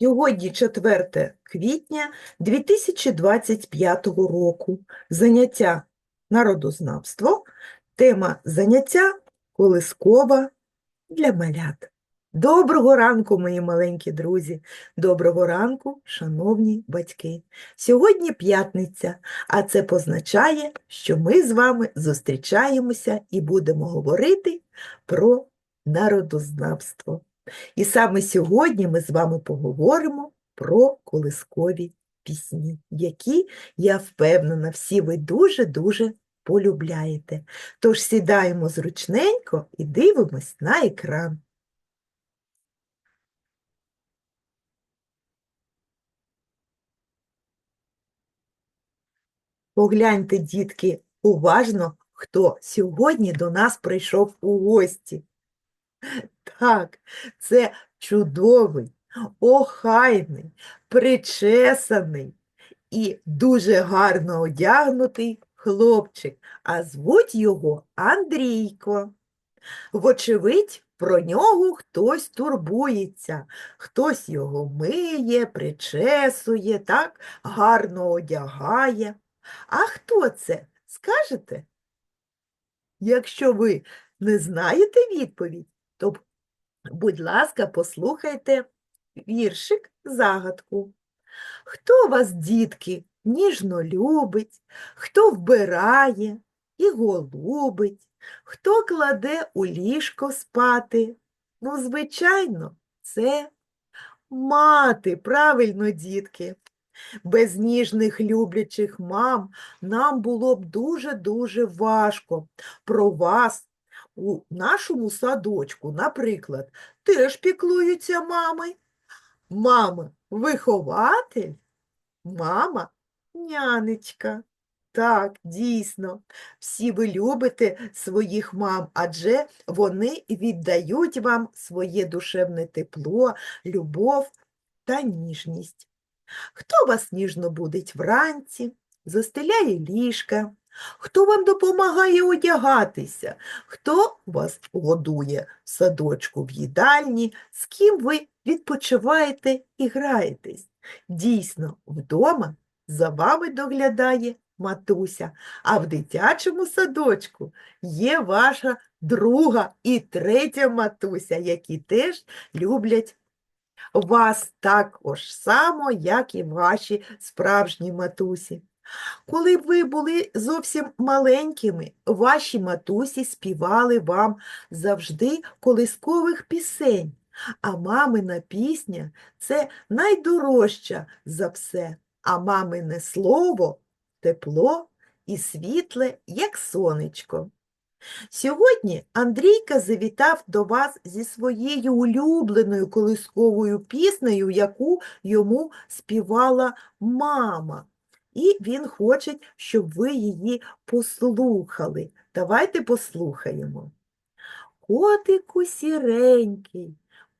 Сьогодні 4 квітня 2025 року. Заняття народознавство. Тема заняття колискова для малят. Доброго ранку, мої маленькі друзі! Доброго ранку, шановні батьки! Сьогодні п'ятниця, а це позначає, що ми з вами зустрічаємося і будемо говорити про народознавство. І саме сьогодні ми з вами поговоримо про колискові пісні, які, я впевнена, всі ви дуже-дуже полюбляєте. Тож сідаємо зручненько і дивимось на екран. Погляньте, дітки, уважно, хто сьогодні до нас прийшов у гості. Так, це чудовий, охайний, причесаний і дуже гарно одягнутий хлопчик, а звуть його Андрійко. Вочевидь, про нього хтось турбується, хтось його миє, причесує, так, гарно одягає. А хто це? Скажете? Якщо ви не знаєте відповідь, будь ласка, послухайте віршик загадку. Хто вас, дітки, ніжно любить, хто вбирає і голубить, хто кладе у ліжко спати? Ну, звичайно, це мати, правильно, дітки. Без ніжних люблячих мам нам було б дуже-дуже важко про вас у нашому садочку, наприклад, теж піклуються мами. Мама вихователь, мама нянечка. Так, дійсно, всі ви любите своїх мам, адже вони віддають вам своє душевне тепло, любов та ніжність. Хто вас ніжно будить вранці, застеляє ліжка, хто вам допомагає одягатися, хто вас годує в садочку в їдальні, з ким ви відпочиваєте і граєтесь. Дійсно, вдома за вами доглядає матуся, а в дитячому садочку є ваша друга і третя матуся, які теж люблять вас також само, як і ваші справжні матусі. Коли б ви були зовсім маленькими, ваші матусі співали вам завжди колискових пісень, а мамина пісня це найдорожча за все, а мамине слово тепло і світле, як сонечко. Сьогодні Андрійка завітав до вас зі своєю улюбленою колисковою піснею, яку йому співала мама. І він хоче, щоб ви її послухали. Давайте послухаємо. Котику сіренький,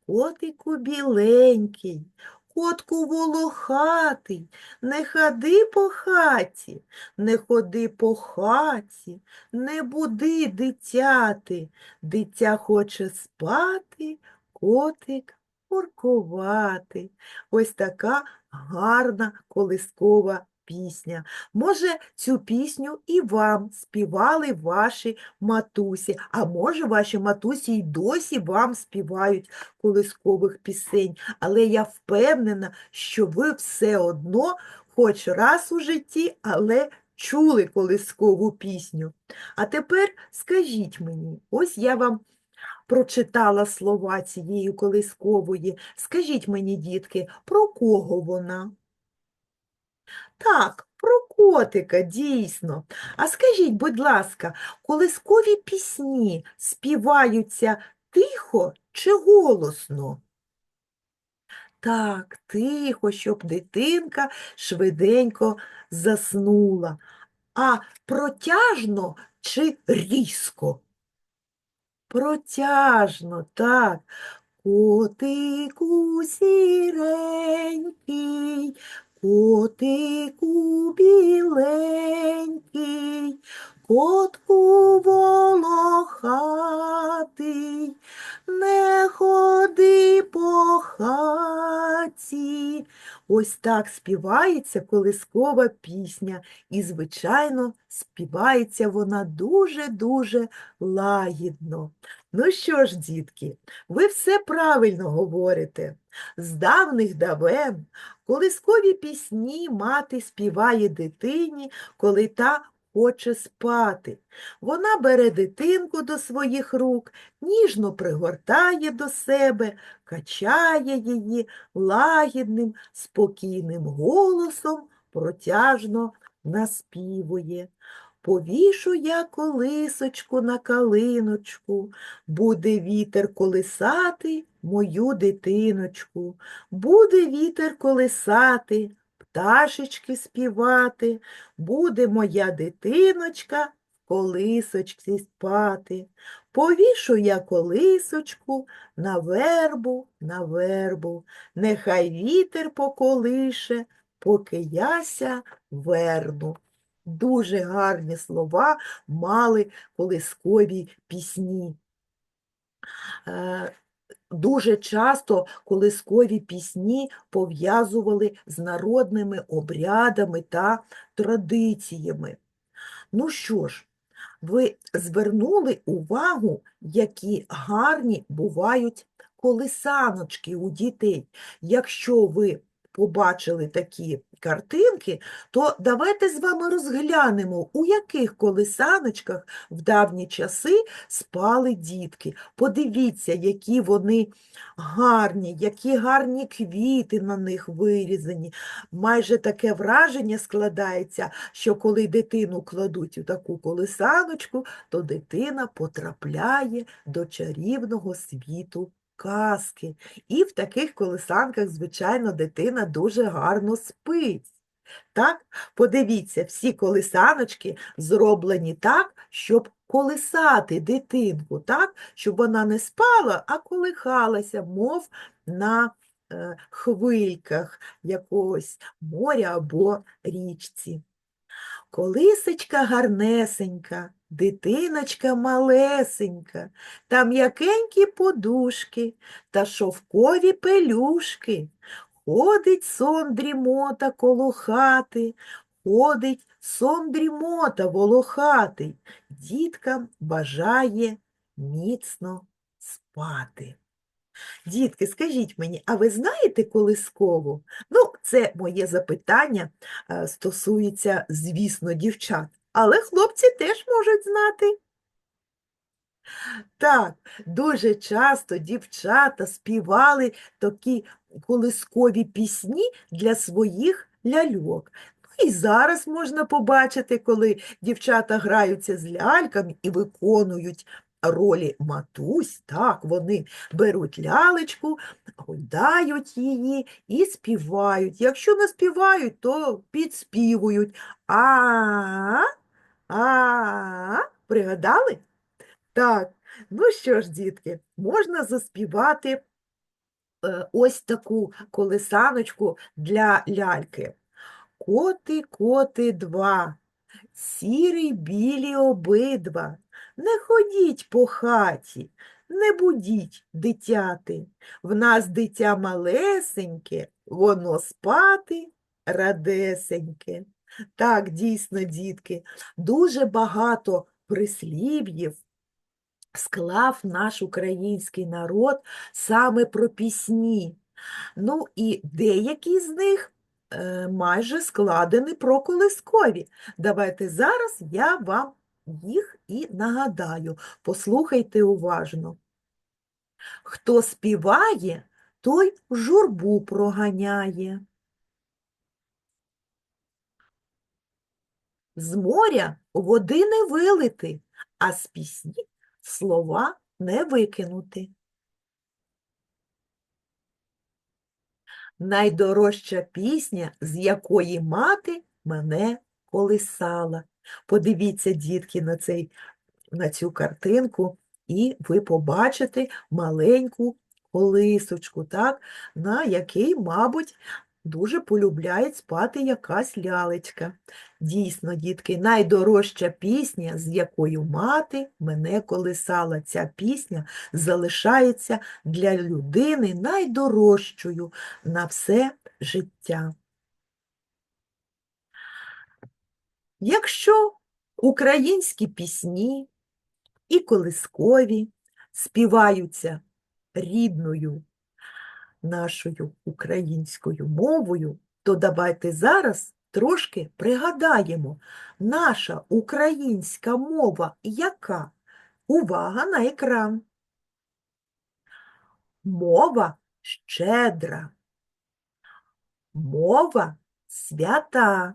котику біленький, котку волохатий, не ходи по хаті, не ходи по хаті, не буди дитяти, дитя хоче спати, котик куркувати. Ось така гарна колискова пісня. Може, цю пісню і вам співали ваші матусі, а може, ваші матусі й досі вам співають колискових пісень. Але я впевнена, що ви все одно, хоч раз у житті, але чули колискову пісню. А тепер скажіть мені, ось я вам. Прочитала слова цієї колискової. Скажіть мені, дітки, про кого вона? Так, про котика, дійсно. А скажіть, будь ласка, колискові пісні співаються тихо чи голосно? Так, тихо, щоб дитинка швиденько заснула. А протяжно чи різко? Протяжно, так. Котику сіренький, Котику біленький, котку так співається колискова пісня, і, звичайно, співається вона дуже-дуже лагідно. Ну що ж, дітки, ви все правильно говорите. З давних давен колискові пісні мати співає дитині, коли та хоче спати. Вона бере дитинку до своїх рук, ніжно пригортає до себе, качає її лагідним, спокійним голосом, протяжно наспівує. Повішу я колисочку на калиночку, буде вітер колисати мою дитиночку, буде вітер колисати, пташечки співати, буде моя дитиночка в колисочці спати. Повішу я колисочку на вербу, на вербу, нехай вітер поколише, поки яся верну. Дуже гарні слова мали колискові пісні. Дуже часто колискові пісні пов'язували з народними обрядами та традиціями. Ну що ж, ви звернули увагу, які гарні бувають колисаночки у дітей. Якщо ви побачили такі картинки, то давайте з вами розглянемо, у яких колисаночках в давні часи спали дітки. Подивіться, які вони гарні, які гарні квіти на них вирізані. Майже таке враження складається, що коли дитину кладуть у таку колисаночку, то дитина потрапляє до чарівного світу казки. І в таких колисанках, звичайно, дитина дуже гарно спить. Так, подивіться, всі колисаночки зроблені так, щоб колисати дитинку, так, щоб вона не спала, а колихалася, мов на е, хвильках якогось моря або річці. Колисочка гарнесенька, дитиночка малесенька, та м'якенькі подушки та шовкові пелюшки. Ходить сон дрімота коло хати, ходить сон дрімота волохатий, діткам бажає міцно спати. Дітки, скажіть мені, а ви знаєте колискову? Ну, це моє запитання е, стосується, звісно, дівчат, але хлопці теж можуть знати. Так, дуже часто дівчата співали такі колискові пісні для своїх ляльок. Ну і зараз можна побачити, коли дівчата граються з ляльками і виконують ролі матусь, так, вони беруть лялечку, гойдають її і співають. Якщо не співають, то підспівують. А, а, пригадали? Так, ну що ж, дітки, можна заспівати е, ось таку колесаночку для ляльки. Коти, коти два, сірі білі обидва. Не ходіть по хаті, не будіть дитяти. В нас дитя малесеньке, воно спати радесеньке. Так, дійсно, дітки, дуже багато прислів'їв склав наш український народ саме про пісні. Ну і деякі з них е, майже складені про колискові. Давайте зараз я вам їх і нагадаю. Послухайте уважно. Хто співає, той журбу проганяє. З моря води не вилити, а з пісні слова не викинути. Найдорожча пісня, з якої мати мене колисала. Подивіться, дітки, на, цей, на цю картинку, і ви побачите маленьку колисочку, так, на якій, мабуть, дуже полюбляє спати якась лялечка. Дійсно, дітки, найдорожча пісня, з якою мати мене колисала. Ця пісня залишається для людини найдорожчою на все життя. Якщо українські пісні і колискові співаються рідною нашою українською мовою, то давайте зараз трошки пригадаємо, наша українська мова яка? Увага на екран. Мова щедра. Мова свята.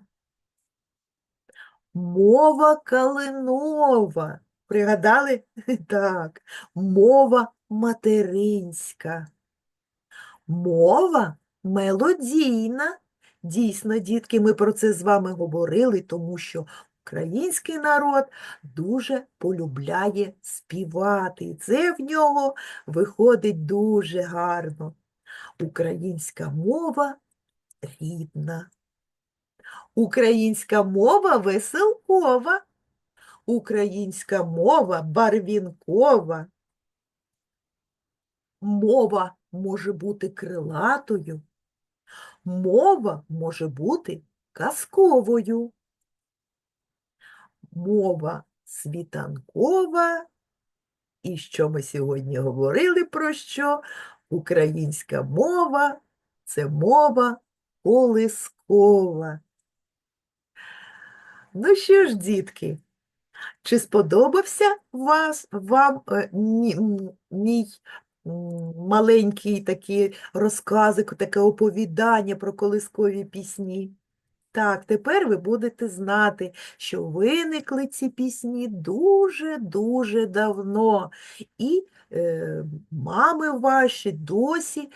Мова калинова. Пригадали? Так. Мова материнська. Мова мелодійна. Дійсно, дітки, ми про це з вами говорили, тому що український народ дуже полюбляє співати. І це в нього виходить дуже гарно. Українська мова рідна. Українська мова веселкова. Українська мова барвінкова. Мова може бути крилатою. Мова може бути казковою. Мова світанкова. І що ми сьогодні говорили про що? Українська мова це мова колискова. Ну що ж, дітки, чи сподобався вас, вам е, мі- мій маленький такий розказик, таке оповідання про колискові пісні? Так, тепер ви будете знати, що виникли ці пісні дуже-дуже давно, і е, мами ваші досі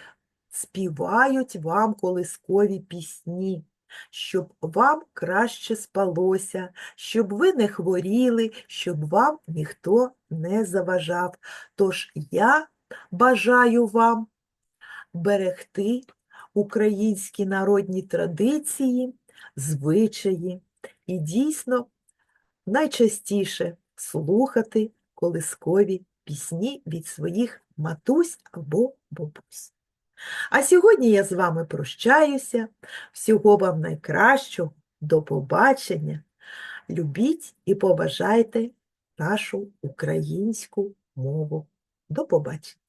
співають вам колискові пісні, щоб вам краще спалося, щоб ви не хворіли, щоб вам ніхто не заважав. Тож я бажаю вам берегти українські народні традиції, звичаї і дійсно найчастіше слухати колискові пісні від своїх матусь або бабусь. А сьогодні я з вами прощаюся. Всього вам найкращого, до побачення. Любіть і побажайте нашу українську мову. До побачення!